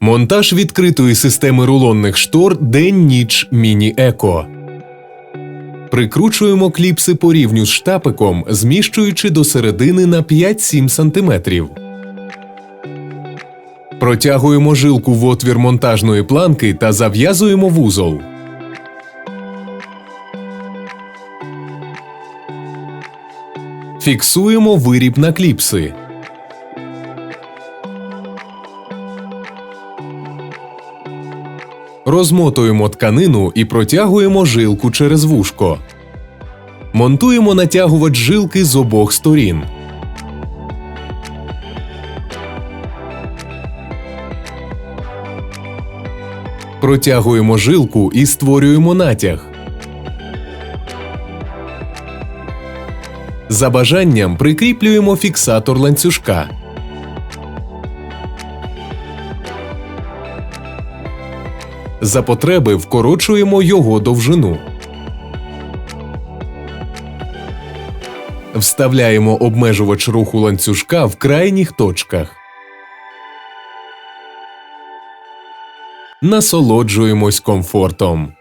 Монтаж відкритої системи рулонних штор День-ніч Міні-Еко. Прикручуємо кліпси по рівню з штапиком, зміщуючи до середини на 5-7 см. Протягуємо жилку в отвір монтажної планки та зав'язуємо вузол. Фіксуємо виріб на кліпси. Розмотуємо тканину і протягуємо жилку через вушко. Монтуємо натягувач жилки з обох сторін. Протягуємо жилку і створюємо натяг. За бажанням прикріплюємо фіксатор ланцюжка. За потреби вкорочуємо його довжину. Вставляємо обмежувач руху ланцюжка в крайніх точках. Насолоджуємось комфортом.